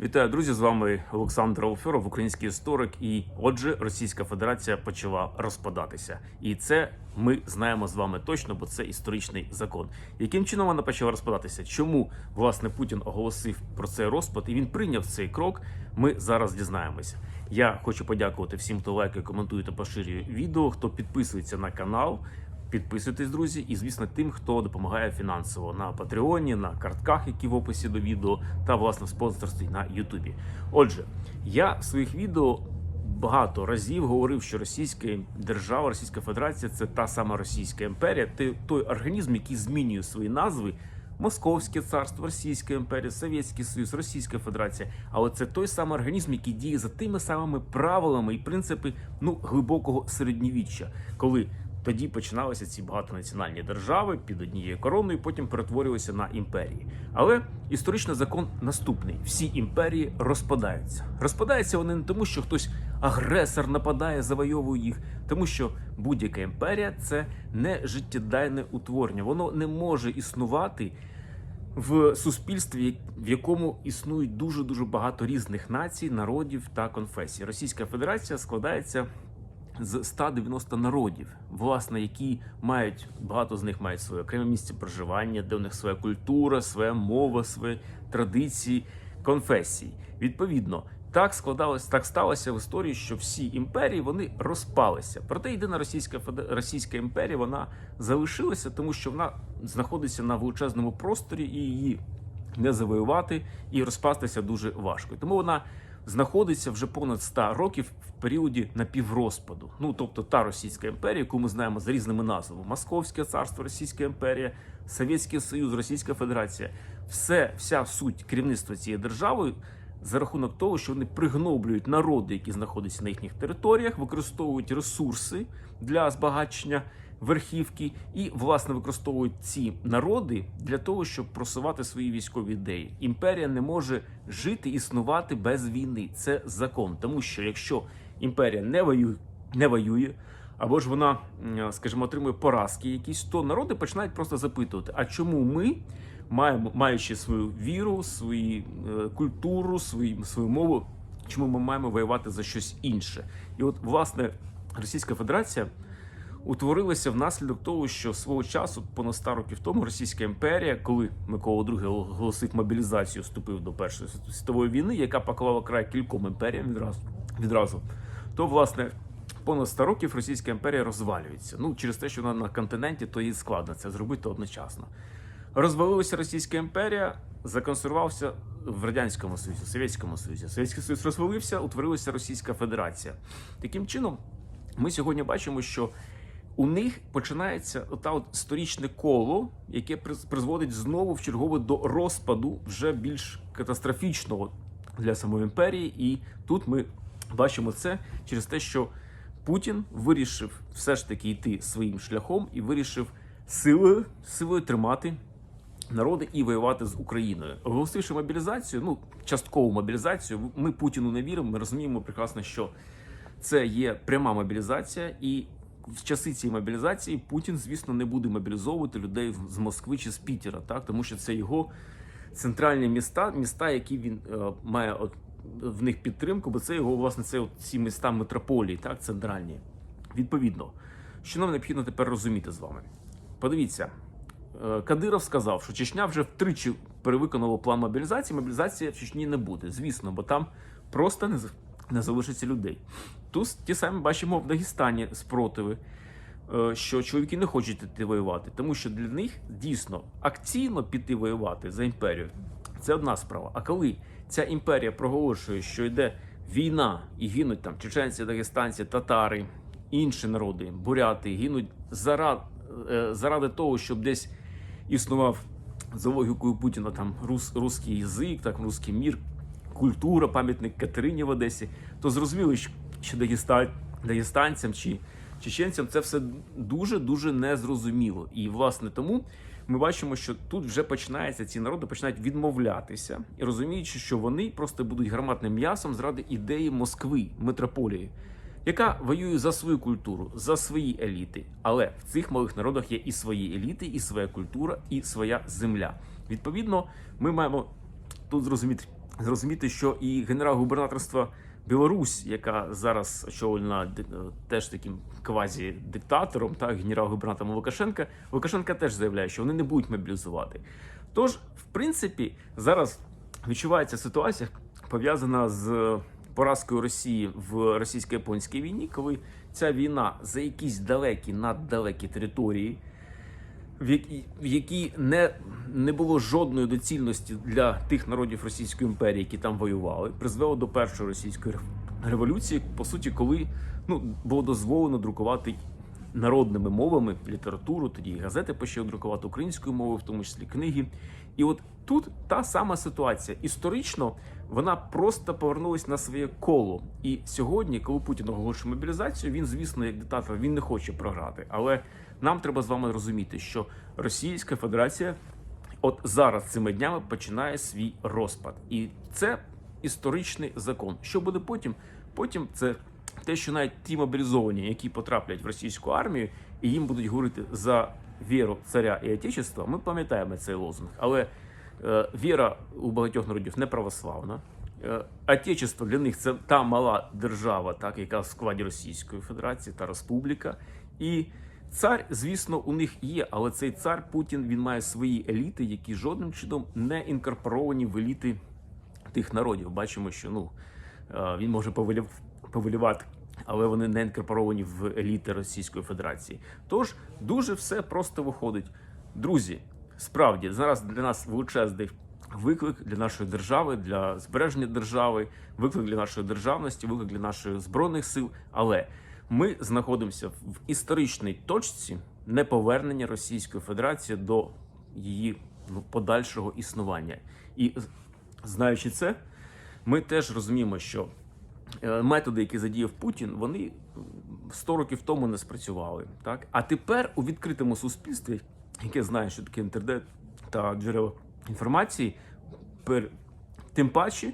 Вітаю, друзі! З вами Олександр Алферов, український історик. І отже, Російська Федерація почала розпадатися. І це ми знаємо з вами точно, бо це історичний закон. Яким чином вона почала розпадатися? Чому власне Путін оголосив про цей розпад і він прийняв цей крок? Ми зараз дізнаємося. Я хочу подякувати всім, хто лайкає, коментує та поширює відео, хто підписується на канал. Підписуйтесь, друзі, і звісно, тим, хто допомагає фінансово на Патреоні, на картках, які в описі до відео, та власне в спонсорстві на Ютубі. Отже, я в своїх відео багато разів говорив, що Російська держава, Російська Федерація це та сама Російська імперія, той організм, який змінює свої назви. Московське царство, Російська імперія, Совєтський Союз, Російська Федерація. Але це той самий організм, який діє за тими самими правилами і принципи ну глибокого середньовіччя, коли тоді починалися ці багатонаціональні держави під однією короною, потім перетворювалися на імперії. Але історичний закон наступний: всі імперії розпадаються. Розпадаються вони не тому, що хтось агресор нападає, завойовує їх, тому що будь-яка імперія це не життєдайне утворення. Воно не може існувати в суспільстві, в якому існують дуже дуже багато різних націй, народів та конфесій. Російська Федерація складається з 190 народів, власне, які мають багато з них мають своє окреме місце проживання, де у них своя культура, своя мова, свої традиції, конфесії. Відповідно, так складалось, так сталося в історії, що всі імперії вони розпалися. Проте єдина російська Російська імперія вона залишилася, тому що вона знаходиться на величезному просторі і її не завоювати і розпастися дуже важко. Тому вона знаходиться вже понад 100 років в періоді напіврозпаду. Ну тобто та Російська імперія, яку ми знаємо за різними назвами: Московське царство, Російська імперія, Совєтський Союз, Російська Федерація. Все, вся суть керівництва цією державою. За рахунок того, що вони пригноблюють народи, які знаходяться на їхніх територіях, використовують ресурси для збагачення верхівки, і власне використовують ці народи для того, щоб просувати свої військові ідеї. Імперія не може жити існувати без війни. Це закон, тому що якщо імперія не воює, не воює. Або ж вона, скажімо, отримує поразки якісь, то народи починають просто запитувати: а чому ми, маємо, маючи свою віру, свою е, культуру, свою, свою мову, чому ми маємо воювати за щось інше? І от, власне, Російська Федерація утворилася внаслідок того, що свого часу, понад 100 років тому, Російська імперія, коли Микола II оголосив мобілізацію, вступив до Першої світової війни, яка поклала край кільком імперіям відразу, відразу то власне. Понад 100 років Російська імперія розвалюється. Ну через те, що вона на континенті, то їй складно це зробити одночасно. Розвалилася Російська імперія, законсервувався в радянському союзі, Совєтському Союзі. Совєтський Союз розвалився, утворилася Російська Федерація. Таким чином, ми сьогодні бачимо, що у них починається ота от сторічне коло, яке призводить знову в чергове до розпаду вже більш катастрофічного для самої імперії. І тут ми бачимо це через те, що Путін вирішив все ж таки йти своїм шляхом і вирішив силою, силою тримати народи і воювати з Україною. Оголосивши мобілізацію, ну часткову мобілізацію, ми Путіну не віримо. Ми розуміємо прекрасно, що це є пряма мобілізація, і в часи цієї мобілізації Путін, звісно, не буде мобілізовувати людей з Москви чи з Пітера, так тому що це його центральні міста, міста, які він е, має от, в них підтримку, бо це його власне це от ці міста метрополії, так центральні. Відповідно, що нам необхідно тепер розуміти з вами. Подивіться, е, Кадиров сказав, що Чечня вже втричі перевиконала план мобілізації. Мобілізації в Чечні не буде, звісно, бо там просто не, не залишиться людей. Тут ті самі бачимо в Дагестані спротиви, е, що чоловіки не хочуть йти воювати, тому що для них дійсно акційно піти воювати за імперію це одна справа. А коли ця імперія проголошує, що йде війна і гинуть там чеченці, дагестанці, татари, інші народи, буряти, гинуть заради, заради того, щоб десь існував за логікою Путіна там рус, русський язик, так русський мір, культура, пам'ятник Катерині в Одесі, то зрозуміло, що- що Дагеста- дагестанцям чи чеченцям це все дуже дуже незрозуміло. І власне тому ми бачимо, що тут вже починається ці народи починають відмовлятися і розуміючи, що вони просто будуть гарматним м'ясом заради ідеї Москви, метрополії, яка воює за свою культуру, за свої еліти. Але в цих малих народах є і свої еліти, і своя культура, і своя земля. Відповідно, ми маємо тут зрозуміти зрозуміти, що і генерал-губернаторства Білорусь, яка зараз очолена е, теж таким квазі-диктатором, так, генерал-губернатором Лукашенка, Лукашенка теж заявляє, що вони не будуть мобілізувати. Тож, в принципі, зараз відчувається ситуація, пов'язана з поразкою Росії в російсько-японській війні, коли ця війна за якісь далекі, наддалекі території в якій, в не, не було жодної доцільності для тих народів Російської імперії, які там воювали, призвело до першої російської рев- революції, по суті, коли ну, було дозволено друкувати народними мовами літературу, тоді і газети почали друкувати українською мовою, в тому числі книги. І от тут та сама ситуація. Історично вона просто повернулась на своє коло. І сьогодні, коли Путін оголошує мобілізацію, він, звісно, як диктатор, він не хоче програти. Але нам треба з вами розуміти, що Російська Федерація от зараз цими днями починає свій розпад, і це історичний закон. Що буде потім? Потім це те, що навіть ті мобілізовані, які потраплять в російську армію, і їм будуть говорити за віру царя і отечества. Ми пам'ятаємо цей лозунг, але е, віра у багатьох народів не православна. Е, Отечество для них це та мала держава, так яка в складі Російської Федерації та Республіка. І цар, звісно, у них є, але цей цар Путін він має свої еліти, які жодним чином не інкорпоровані в еліти тих народів. Бачимо, що ну е, він може повелів, повелівати, але вони не інкорпоровані в еліти Російської Федерації. Тож дуже все просто виходить. Друзі, справді зараз для нас величезний виклик для нашої держави, для збереження держави, виклик для нашої державності, виклик для наших збройних сил. Але ми знаходимося в історичній точці неповернення Російської Федерації до її ну, подальшого існування. І знаючи це, ми теж розуміємо, що е, методи, які задіяв Путін, вони м, 100 років тому не спрацювали. Так? А тепер у відкритому суспільстві, яке знає, що таке інтернет та джерела інформації, пер... тим паче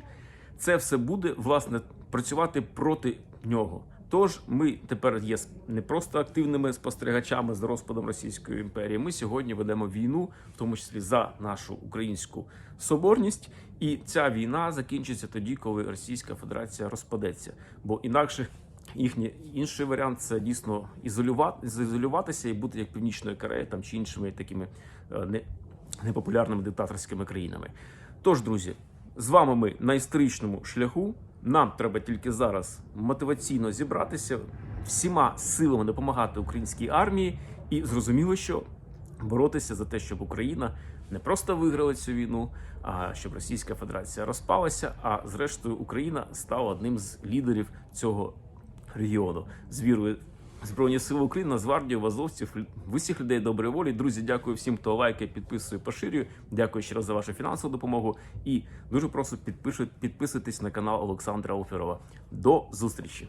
це все буде власне працювати проти нього. Тож ми тепер є не просто активними спостерігачами з розпадом Російської імперії. Ми сьогодні ведемо війну, в тому числі за нашу українську соборність. І ця війна закінчиться тоді, коли Російська Федерація розпадеться. Бо інакше їхній інший варіант це дійсно ізолювати, ізолюватися і бути як Північною Кореєю там чи іншими такими е, не, непопулярними диктаторськими країнами. Тож, друзі, з вами ми на історичному шляху. Нам треба тільки зараз мотиваційно зібратися, всіма силами допомагати українській армії, і зрозуміло, що боротися за те, щоб Україна не просто виграла цю війну, а щоб Російська Федерація розпалася, а зрештою Україна стала одним з лідерів цього регіону з вірою. Збройні сили України, Нацгвардію, Вазовців, усіх людей доброї волі. Друзі, дякую всім, хто лайкає, підписує, поширює. Дякую ще раз за вашу фінансову допомогу. І дуже прошу підписуйтесь на канал Олександра Оферова. До зустрічі!